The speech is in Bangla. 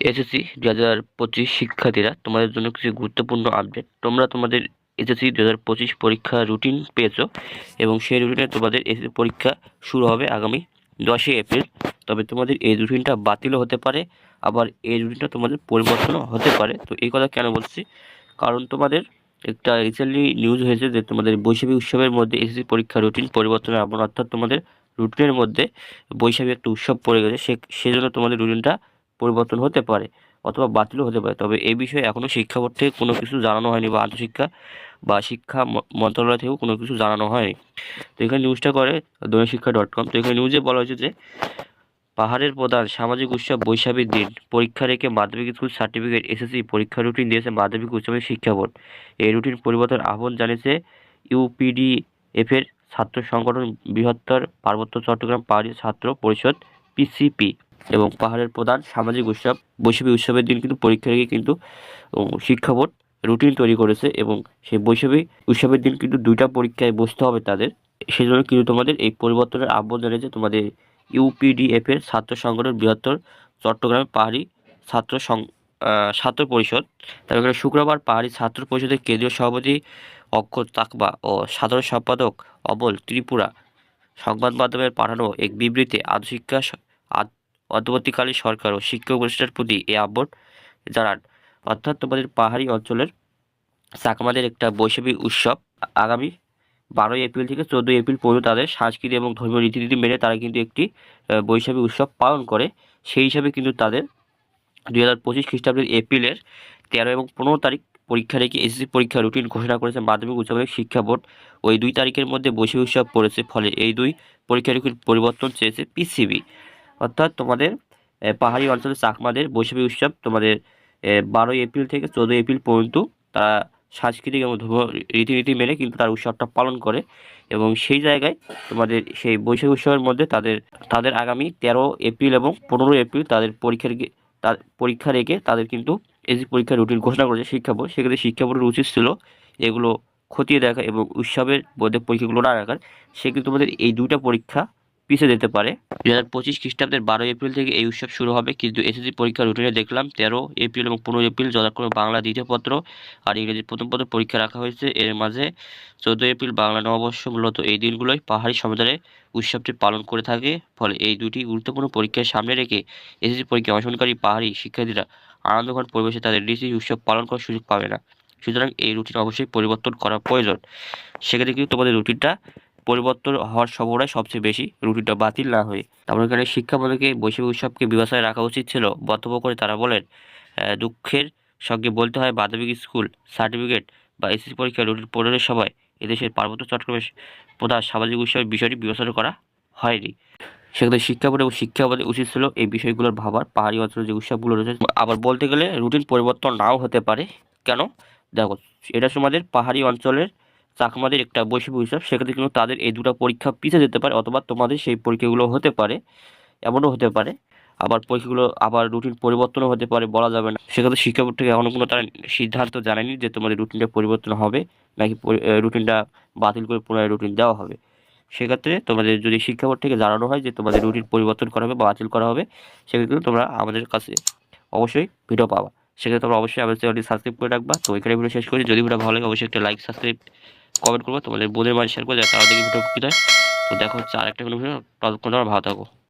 এসএসসি দু হাজার পঁচিশ শিক্ষার্থীরা তোমাদের জন্য কিছু গুরুত্বপূর্ণ আপডেট তোমরা তোমাদের এসএসসি দু হাজার পঁচিশ পরীক্ষা রুটিন পেয়েছ এবং সেই রুটিনে তোমাদের এসএসসি পরীক্ষা শুরু হবে আগামী দশই এপ্রিল। তবে তোমাদের এই রুটিনটা বাতিলও হতে পারে, আবার এই রুটিনটা তোমাদের পরিবর্তনও হতে পারে। তো এই কথা কেন বলছি? কারণ তোমাদের একটা রিসেন্টলি নিউজ হয়েছে যে তোমাদের বৈশাখী উৎসবের মধ্যে এসএসসি পরীক্ষা রুটিন পরিবর্তন আবরণ অর্থাৎ তোমাদের রুটিনের মধ্যে বৈশাখী একটা উৎসব পড়ে গেছে। সে সেজন্য তোমাদের রুটিনটা পরিবর্তন হতে পারে অথবা বাতিলও হতে পারে। তবে এই বিষয়ে এখনও শিক্ষা বোর্ড থেকে কোনো কিছু জানানো হয়নি বা আন্তঃশিক্ষা বা শিক্ষা মন্ত্রণালয় থেকেও কোনো কিছু জানানো হয়নি। তো এখানে নিউজটা করে দৈনিক শিক্ষা ডট কম তো এখানে নিউজে বলা হয়েছে যে, পাহাড়ের প্রধান সামাজিক উৎসব বৈশাখীর দিন, পরীক্ষা রেখে মাধ্যমিক স্কুল সার্টিফিকেট এসএসসি পরীক্ষা রুটিন দিয়েছে মাধ্যমিক উৎসবের শিক্ষা বোর্ড এই রুটিন পরিবর্তন আহ্বান জানিয়েছে ইউপিডিএফের ছাত্র সংগঠন বৃহত্তর পার্বত্য চট্টগ্রাম পাহাড়ি ছাত্র পরিষদ পিসিপি এবং পাহাড়ের প্রধান সামাজিক উৎসব। বৈশাখী উৎসবের দিন কিন্তু পরীক্ষা রেখে কিন্তু শিক্ষা বোর্ড রুটিন তৈরি করেছে এবং সেই বৈশাখী উৎসবের দিন কিন্তু দুইটা পরীক্ষায় বসতে হবে তাদের। সেই জন্য কিন্তু তোমাদের এই পরিবর্তনের আহ্বান জানিয়েছে তোমাদের ইউপিডিএফ এর ছাত্র সংগঠন বৃহত্তর চট্টগ্রাম পাহাড়ি ছাত্র সং ছাত্র পরিষদ। তারপরে শুক্রবার পাহাড়ি ছাত্র পরিষদের কেন্দ্রীয় সভাপতি অক্ষর তাকবা ও সাধারণ সম্পাদক অবল ত্রিপুরা সংবাদ মাধ্যমের পাঠানো এক বিবৃতিতে আধশিক্ষা অন্তর্বর্তীকালীন সরকার ও শিক্ষক প্রতিষ্ঠানের প্রতি এই আহ্বান জানান। অর্থাৎ তোমাদের পাহাড়ি অঞ্চলের চাকমাদের একটা বৈশাখী উৎসব আগামী বারোই এপ্রিল থেকে চোদ্দোই এপ্রিল পর্যন্ত তাদের সাংস্কৃতিক এবং ধর্মীয় রীতিনীতি মেনে তারা কিন্তু একটি বৈশাখী উৎসব পালন করে। সেই হিসাবে কিন্তু তাদের দুই হাজার পঁচিশ খ্রিস্টাব্দের এপ্রিলের তেরো এবং পনেরো তারিখ পরীক্ষা রেখে এসএসসি পরীক্ষা রুটিন ঘোষণা করেছে মাধ্যমিক উচ্চ মাধ্যমিক শিক্ষা বোর্ড। ওই দুই তারিখের মধ্যে বৈশাখী উৎসব পড়েছে, ফলে এই দুই পরীক্ষা রুটিন পরিবর্তন চেয়েছে পিসিবি। অর্থাৎ তোমাদের পাহাড়ি অঞ্চলে চাকমাদের বৈশাখী উৎসব তোমাদের বারোই এপ্রিল থেকে চোদ্দোই এপ্রিল পর্যন্ত তারা সাংস্কৃতিক এবং রীতিনীতি মেনে কিন্তু তার উৎসবটা পালন করে এবং সেই জায়গায় তোমাদের সেই বৈশাখী উৎসবের মধ্যে তাদের তাদের আগামী তেরো এপ্রিল এবং পনেরোই এপ্রিল তাদের পরীক্ষার তার পরীক্ষা রেখে তাদের কিন্তু এসি পরীক্ষার রুটিন ঘোষণা করেছে শিক্ষা বোর্ড সেক্ষেত্রে শিক্ষা বোর্ডের উচিত ছিল এগুলো খতিয়ে দেখা এবং উৎসবের মধ্যে পরীক্ষাগুলো না রাখার সেক্ষেত্রে তোমাদের এই দুটা পরীক্ষা পিছিয়ে যেতে পারে। দু হাজার পঁচিশ খ্রিস্টাব্দের বারোই এপ্রিল থেকে এই উৎসব শুরু হবে। কিন্তু এসএসসি পরীক্ষার রুটিনে দেখলাম, তেরো এপ্রিল এবং পনেরো এপ্রিল যথাক্রমে বাংলা দ্বিতীয় পত্র আর ইংরেজি প্রথম পত্র পরীক্ষা রাখা হয়েছে। এর মাঝে চোদ্দোই এপ্রিল বাংলা নববর্ষ মূলত এই দিনগুলোই পাহাড়ি সমুদ্রে উৎসবটি পালন করে থাকে। ফলে এই দুটি গুরুত্বপূর্ণ পরীক্ষার সামনে রেখে এসএসসি পরীক্ষা অংশগ্রহণকারী পাহাড়ি শিক্ষার্থীরা আনন্দঘন পরিবেশে তাদের ডিসি উৎসব পালন করার সুযোগ পাবে না। সুতরাং এই রুটিন অবশ্যই পরিবর্তন করা প্রয়োজন। সেক্ষেত্রে কিন্তু তোমাদের রুটিনটা পরিবর্তন হওয়ার সম্ভাবনাই সবচেয়ে বেশি রুটিনটা বাতিল না হয়ে। তারপর এখানে শিক্ষা শিক্ষামন্ত্রীকে বৈশাখী উৎসবকে বিবেচনায় রাখা উচিত ছিল। বক্তব্য করে তারা বলেন দুঃখের সঙ্গে বলতে হয় মাধ্যমিক স্কুল সার্টিফিকেট বা এসএসসি পরীক্ষা রুটিন পূরণের সময় এদেশের পার্বত্য চট্টগ্রামের প্রধান সামাজিক উৎসবের বিষয়টি বিবেচনা করা হয়নি। সেক্ষেত্রে শিক্ষা বোর্ড এবং শিক্ষা বোর্ডের উচিত ছিল এই বিষয়গুলোর ভাবার। পাহাড়ি অঞ্চলের যে উৎসবগুলো রয়েছে, আবার বলতে গেলে রুটিন পরিবর্তন নাও হতে পারে। কেন? দেখো, এটা তোমাদের পাহাড়ি অঞ্চলের চাকমাদের একটা বৈশাখী উৎসব সেক্ষেত্রে কিন্তু তাদের এই দুটো পরীক্ষা পিছিয়ে যেতে পারে অথবা তোমাদের সেই পরীক্ষাগুলো হতে পারে, এমনও হতে পারে। আবার পরীক্ষাগুলো আবার রুটিন পরিবর্তনও হতে পারে বলা যাবে না। সেক্ষেত্রে শিক্ষা বোর্ড থেকে এখনও কোনো তারা সিদ্ধান্ত জানায়নি যে তোমাদের রুটিনটা পরিবর্তন হবে নাকি রুটিনটা বাতিল করে পুনরায় রুটিন দেওয়া হবে। সেক্ষেত্রে তোমাদের যদি শিক্ষা বোর্ড থেকে জানানো হয় যে তোমাদের রুটিন পরিবর্তন করা হবে বা বাতিল করা হবে, সেক্ষেত্রে তোমরা আমাদের কাছে অবশ্যই ভিডিও পাবা। সেক্ষেত্রে তোমরা অবশ্যই আমাদের চ্যানেলটি সাবস্ক্রাইব করে রাখবা। তো এখানে ভিডিও শেষ করি। যদি ভিডিও ভালো লাগে, অবশ্যই একটা লাইক সাবস্ক্রাইব কমেন্ট করব, তোমাদের বোনের বাড়ি শেয়ার করে, যাতে তারা দেখি ভিডিও কী হয়। তো দেখো হচ্ছে আরেকটা কোনো ভিডিও ততক্ষণ ভালো থাকো।